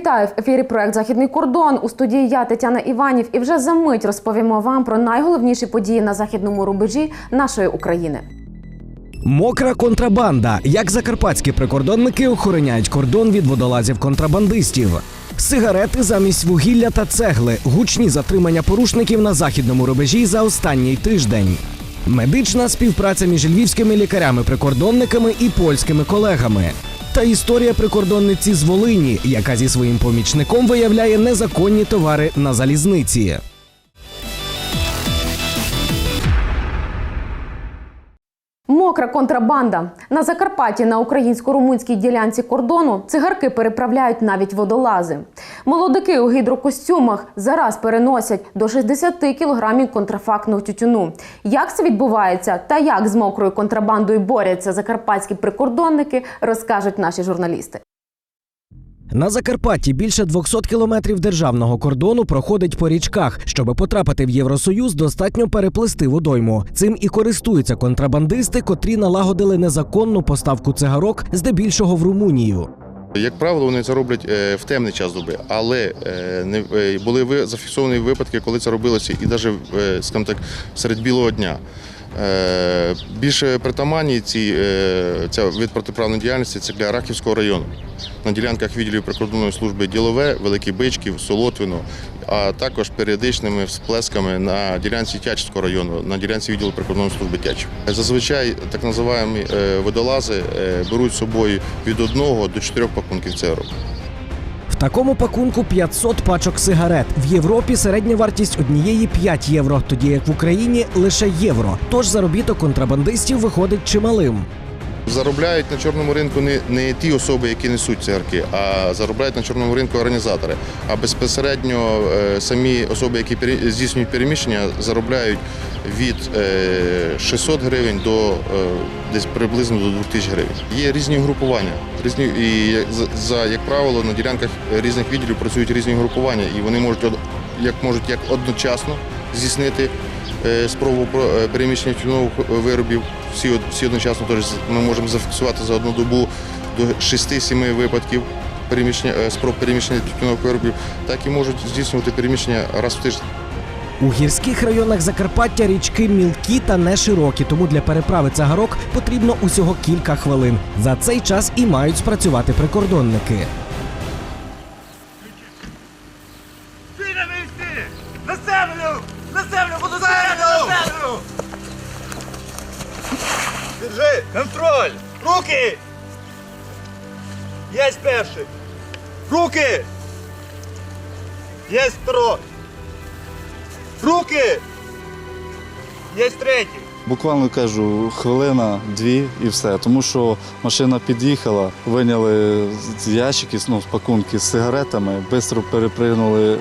Вітаю в ефірі. Проект Західний кордон у студії. Я Тетяна Іванів. І вже за мить розповімо вам про найголовніші події на західному рубежі нашої України. Мокра контрабанда. Як закарпатські прикордонники охороняють кордон від водолазів-контрабандистів. Сигарети замість вугілля та цегли. Гучні затримання порушників на західному рубежі за останній тиждень. Медична співпраця між львівськими лікарями-прикордонниками і польськими колегами. Та історія прикордонниці з Волині, яка зі своїм помічником виявляє незаконні товари на залізниці. Мокра контрабанда на Закарпатті на українсько-румунській ділянці кордону цигарки переправляють навіть водолази. Молодики у гідрокостюмах зараз переносять до 60 кілограмів контрафактного тютюну. Як це відбувається та як з мокрою контрабандою борються закарпатські прикордонники, розкажуть наші журналісти. На Закарпатті більше 200 кілометрів державного кордону проходить по річках. Щоб потрапити в Євросоюз, достатньо переплисти водойму. Цим і користуються контрабандисти, котрі налагодили незаконну поставку цигарок, здебільшого в Румунію. Як правило, вони це роблять е, в темний час доби, але е, не е, були зафіксовані випадки, коли це робилося і навіть, скажімо так, серед білого дня. Е, Більше притаманні ці, е, ця вид протиправної діяльності це для Рахівського району. На ділянках відділів прикордонної служби Ділове, Великий Бичків, Солотвино, а також періодичними всплесками на ділянці Тячівського району, на ділянці відділу прикордонної служби Тячів. Зазвичай так називаємо водолази е, беруть з собою від одного до чотирьох пакунків цигарок. В такому пакунку 500 пачок сигарет. В Європі середня вартість однієї 5 євро, тоді як в Україні лише євро. Тож заробіток контрабандистів виходить чималим. Заробляють на чорному ринку не, не ті особи, які несуть цигарки, а заробляють на чорному ринку організатори. А безпосередньо е, самі особи, які здійснюють переміщення, заробляють від е, 600 гривень до е, десь приблизно до 2000 гривень. Є різні групування. Різні, і за, як правило, на ділянках різних відділів працюють різні групування, і вони можуть як можуть як одночасно здійснити е, спробу е, переміщення тютюнових виробів. Всі, всі одночасно теж ми можемо зафіксувати за одну добу до 6-7 випадків переміщення е, спроб переміщення тютюнових виробів, так і можуть здійснювати переміщення раз в тиждень. У гірських районах Закарпаття річки мілкі та не широкі, тому для переправи цигарок потрібно усього кілька хвилин. За цей час і мають спрацювати прикордонники. Єсть перший! Руки! Єсть второй! Руки! Єсть третій! Буквально кажу, хвилина, дві і все. Тому що машина під'їхала, виняли з ящики, ну, з пакунки з сигаретами, швидко перепригнули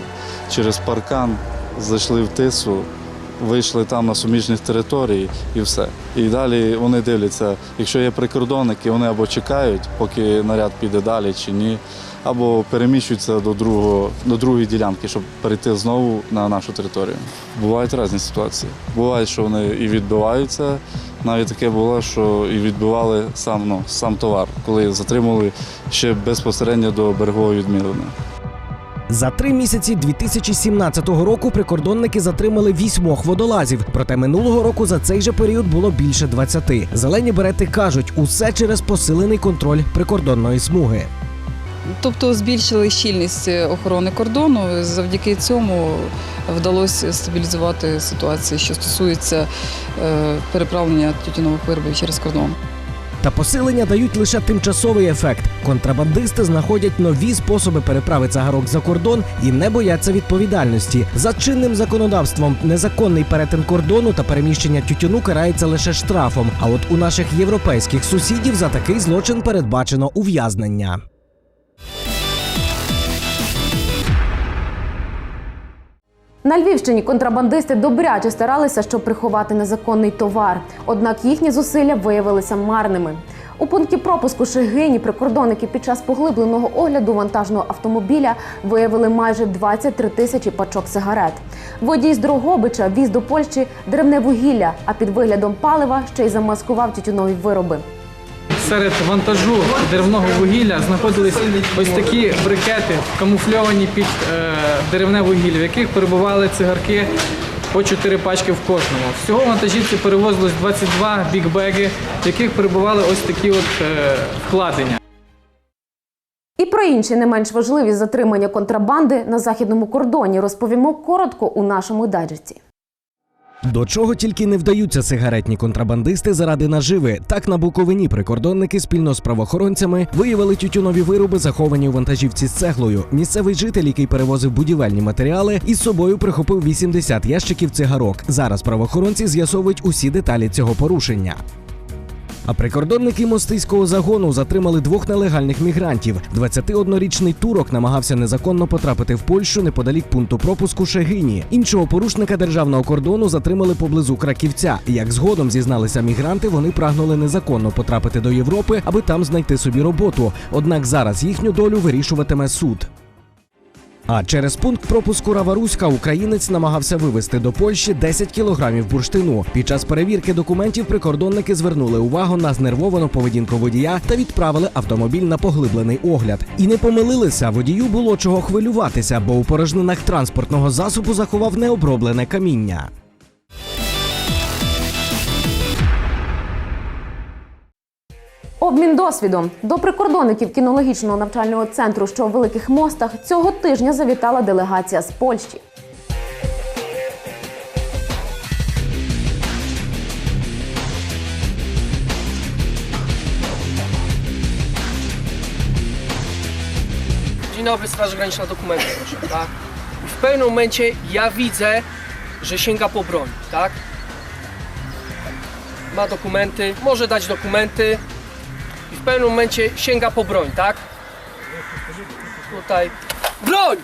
через паркан, зайшли в тису, вийшли там на суміжних територій і все. І далі вони дивляться, якщо є прикордонники, вони або чекають, поки наряд піде далі чи ні, або переміщуються до другого, до другої ділянки, щоб перейти знову на нашу територію. Бувають різні ситуації. Буває, що вони і відбиваються. Навіть таке було, що і відбивали сам, ну, сам товар, коли затримували ще безпосередньо до берегової відмілення. За три місяці 2017 року прикордонники затримали вісьмох водолазів. Проте минулого року за цей же період було більше 20. Зелені берети кажуть, усе через посилений контроль прикордонної смуги. Тобто збільшили щільність охорони кордону. Завдяки цьому вдалося стабілізувати ситуацію, що стосується е, переправлення тютюнових виробів через кордон. Та посилення дають лише тимчасовий ефект. Контрабандисти знаходять нові способи переправи цигарок за кордон і не бояться відповідальності. За чинним законодавством незаконний перетин кордону та переміщення тютюну карається лише штрафом. А от у наших європейських сусідів за такий злочин передбачено ув'язнення. На Львівщині контрабандисти добряче старалися, щоб приховати незаконний товар. Однак їхні зусилля виявилися марними. У пункті пропуску Шегині прикордонники під час поглибленого огляду вантажного автомобіля виявили майже 23 тисячі пачок сигарет. Водій з Дрогобича віз до Польщі древне вугілля, а під виглядом палива ще й замаскував тютюнові вироби. Серед вантажу деревного вугілля знаходились ось такі брикети, камуфльовані під е, деревне вугілля, в яких перебували цигарки по 4 пачки в кожному. Всього вантажівці перевозилось 22 бікбеги, в яких перебували ось такі от е, вкладення. І про інші не менш важливі затримання контрабанди на західному кордоні розповімо коротко у нашому дайджесті. До чого тільки не вдаються сигаретні контрабандисти заради наживи. Так на Буковині прикордонники спільно з правоохоронцями виявили тютюнові вироби, заховані у вантажівці з цеглою. Місцевий житель, який перевозив будівельні матеріали, із собою прихопив 80 ящиків цигарок. Зараз правоохоронці з'ясовують усі деталі цього порушення. А прикордонники мостиського загону затримали двох нелегальних мігрантів. 21-річний турок намагався незаконно потрапити в Польщу неподалік пункту пропуску Шегині. Іншого порушника державного кордону затримали поблизу Краківця. Як згодом зізналися мігранти, вони прагнули незаконно потрапити до Європи, аби там знайти собі роботу. Однак зараз їхню долю вирішуватиме суд. А через пункт пропуску Раваруська українець намагався вивезти до Польщі 10 кілограмів бурштину. Під час перевірки документів прикордонники звернули увагу на знервовану поведінку водія та відправили автомобіль на поглиблений огляд. І не помилилися. Водію було чого хвилюватися, бо у порожнинах транспортного засобу заховав необроблене каміння. Обмін досвідом до прикордонників кінологічного навчального центру, що у великих мостах, цього тижня завітала делегація з Польщі. Dzień dobry, Straż Graniczna, dokumenty proszę, tak? I w pewnym momencie ja widzę, że sięga po broń, tak? Ma dokumenty, może dać dokumenty w pewnym momencie sięga po broń, tak? Tutaj. Broń!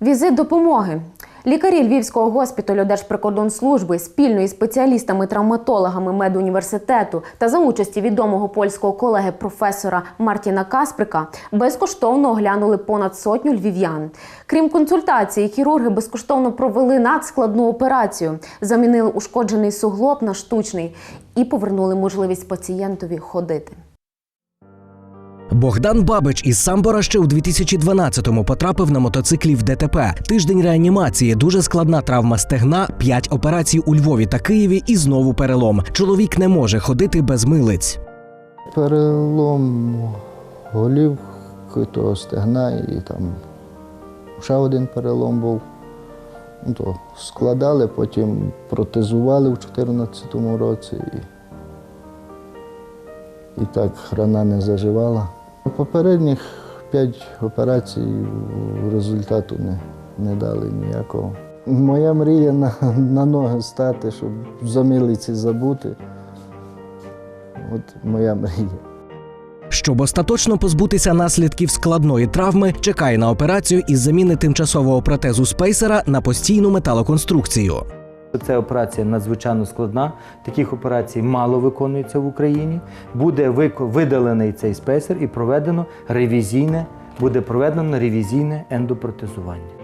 Візит допомоги. Лікарі Львівського госпіталю Держприкордонслужби спільно із спеціалістами-травматологами медуніверситету та за участі відомого польського колеги професора Мартіна Касприка безкоштовно оглянули понад сотню львів'ян. Крім консультації, хірурги безкоштовно провели надскладну операцію, замінили ушкоджений суглоб на штучний і повернули можливість пацієнтові ходити. Богдан Бабич із Самбора ще у 2012-му потрапив на мотоциклі в ДТП. Тиждень реанімації, дуже складна травма стегна, п'ять операцій у Львові та Києві і знову перелом. Чоловік не може ходити без милиць. Перелом голівки, того стегна і там ще один перелом був. Ну, то складали, потім протезували в 2014 році. І, і так рана не заживала. Попередніх п'ять операцій результату не, не дали ніякого. Моя мрія на, на ноги стати, щоб за милиці забути. От моя мрія. Щоб остаточно позбутися наслідків складної травми, чекає на операцію із заміни тимчасового протезу спейсера на постійну металоконструкцію. Ця операція надзвичайно складна. Таких операцій мало виконується в Україні. Буде видалений цей спейсер і проведено ревізійне, буде проведено ревізійне ендопротезування.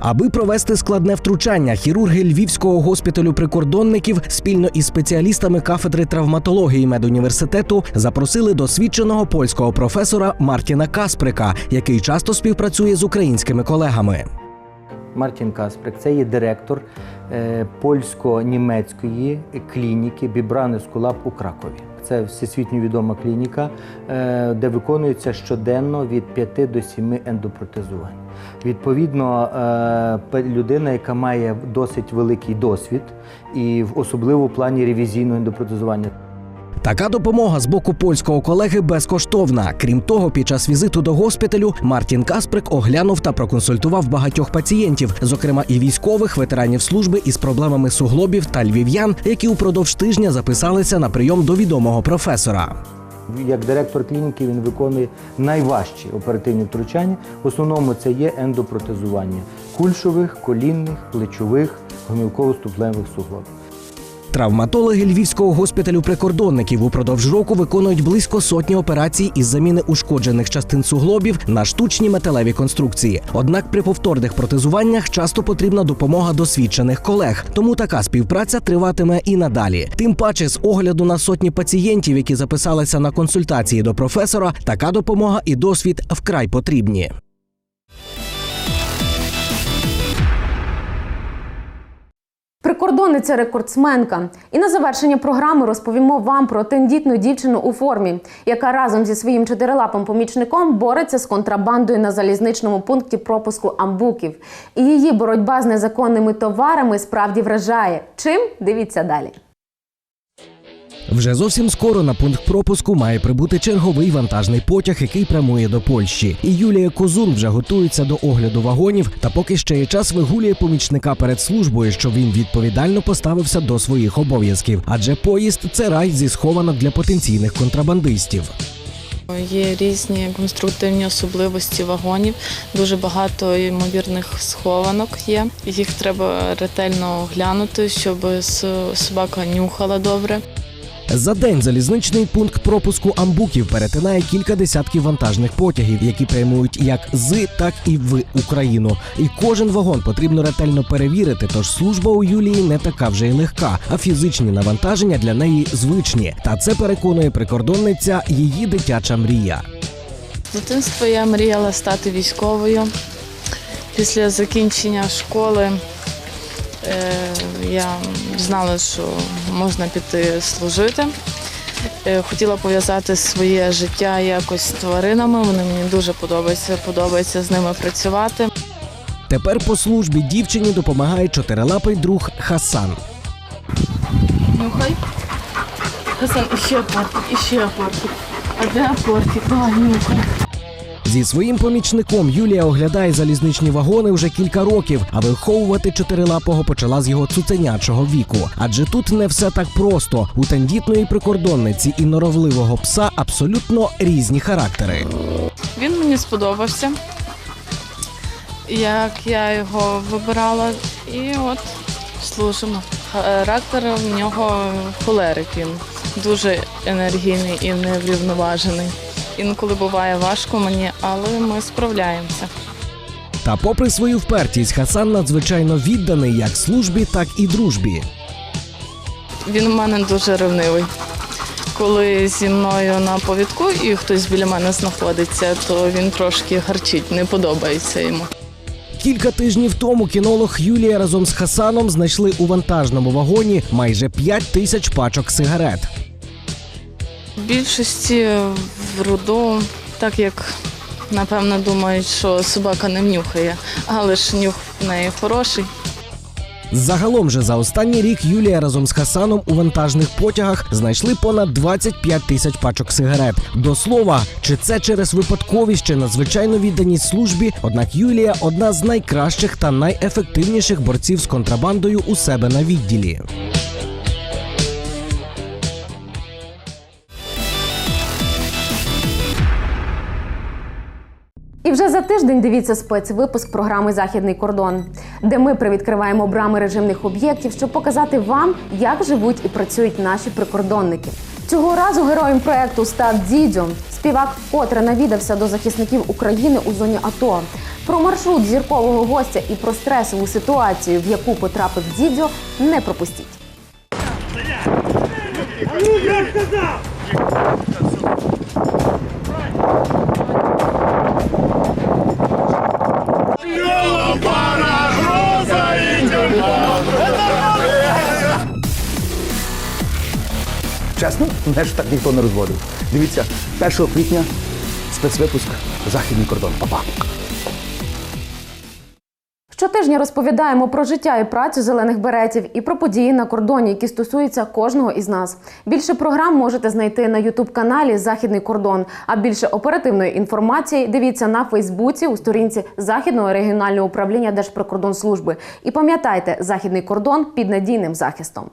Аби провести складне втручання, хірурги Львівського госпіталю прикордонників спільно із спеціалістами кафедри травматології медуніверситету запросили досвідченого польського професора Мартіна Касприка, який часто співпрацює з українськими колегами. Мартін Касприк це є директор е, польсько-німецької клініки Бібрани Скулап у Кракові. Це всесвітньо відома клініка, е, де виконується щоденно від 5 до 7 ендопротезувань. Відповідно, е, людина, яка має досить великий досвід, і в особливо в плані ревізійного ендопротезування. Така допомога з боку польського колеги безкоштовна. Крім того, під час візиту до госпіталю Мартін Касприк оглянув та проконсультував багатьох пацієнтів, зокрема і військових, ветеранів служби із проблемами суглобів та львів'ян, які упродовж тижня записалися на прийом до відомого професора. Як директор клініки він виконує найважчі оперативні втручання. В основному це є ендопротезування кульшових, колінних, плечових, гомілково-ступленевих суглобів. Травматологи львівського госпіталю прикордонників упродовж року виконують близько сотні операцій із заміни ушкоджених частин суглобів на штучні металеві конструкції. Однак при повторних протезуваннях часто потрібна допомога досвідчених колег, тому така співпраця триватиме і надалі. Тим паче, з огляду на сотні пацієнтів, які записалися на консультації до професора, така допомога і досвід вкрай потрібні. Прикордонниця рекордсменка. І на завершення програми розповімо вам про тендітну дівчину у формі, яка разом зі своїм чотирилапим помічником бореться з контрабандою на залізничному пункті пропуску амбуків. І її боротьба з незаконними товарами справді вражає. Чим дивіться далі. Вже зовсім скоро на пункт пропуску має прибути черговий вантажний потяг, який прямує до Польщі. І Юлія Козун вже готується до огляду вагонів. Та поки ще є час вигулює помічника перед службою, щоб він відповідально поставився до своїх обов'язків. Адже поїзд це рай зі схованок для потенційних контрабандистів. Є різні конструктивні особливості вагонів, дуже багато ймовірних схованок є. Їх треба ретельно оглянути, щоб собака нюхала добре. За день залізничний пункт пропуску амбуків перетинає кілька десятків вантажних потягів, які прямують як з, так і в Україну. І кожен вагон потрібно ретельно перевірити. Тож служба у Юлії не така вже й легка, а фізичні навантаження для неї звичні. Та це переконує прикордонниця її дитяча мрія. З дитинства я мріяла стати військовою. Після закінчення школи е, я знала, що можна піти служити. Е, Хотіла пов'язати своє життя якось з тваринами. Вони мені дуже подобаються, подобається з ними працювати. Тепер по службі дівчині допомагає чотирилапий друг Хасан. Нюхай. Хасан, іще портик, іще портик. А де портик? Давай, нюхай. Зі своїм помічником Юлія оглядає залізничні вагони вже кілька років, а виховувати чотирилапого почала з його цуценячого віку. Адже тут не все так просто. У тендітної прикордонниці і норовливого пса абсолютно різні характери. Він мені сподобався, як я його вибирала, і от служимо. Характер в нього холерик він дуже енергійний і неврівноважений. Інколи буває важко мені, але ми справляємося. Та, попри свою впертість, Хасан надзвичайно відданий як службі, так і дружбі. Він у мене дуже ревнивий. Коли зі мною на повідку і хтось біля мене знаходиться, то він трошки гарчить, не подобається йому. Кілька тижнів тому кінолог Юлія разом з Хасаном знайшли у вантажному вагоні майже 5 тисяч пачок сигарет. В більшості в руду, так як напевно думають, що собака не внюхає, але ж нюх в неї хороший. Загалом же за останній рік Юлія разом з Хасаном у вантажних потягах знайшли понад 25 тисяч пачок сигарет. До слова, чи це через випадковість чи надзвичайну відданість службі, однак Юлія одна з найкращих та найефективніших борців з контрабандою у себе на відділі. І вже за тиждень дивіться спецвипуск програми Західний кордон, де ми привідкриваємо брами режимних об'єктів, щоб показати вам, як живуть і працюють наші прикордонники. Цього разу героєм проекту став Дідьо, співак, вкотре навідався до захисників України у зоні АТО. Про маршрут зіркового гостя і про стресову ситуацію, в яку потрапив Дідьо, не пропустіть. Чесно, мене ж так ніхто не розводив. Дивіться, 1 квітня спецвипуск Західний кордон. Па-па! Щотижня розповідаємо про життя і працю зелених беретів і про події на кордоні, які стосуються кожного із нас. Більше програм можете знайти на Ютуб каналі Західний кордон. А більше оперативної інформації дивіться на Фейсбуці у сторінці Західного регіонального управління Держприкордонслужби. І пам'ятайте, західний кордон під надійним захистом.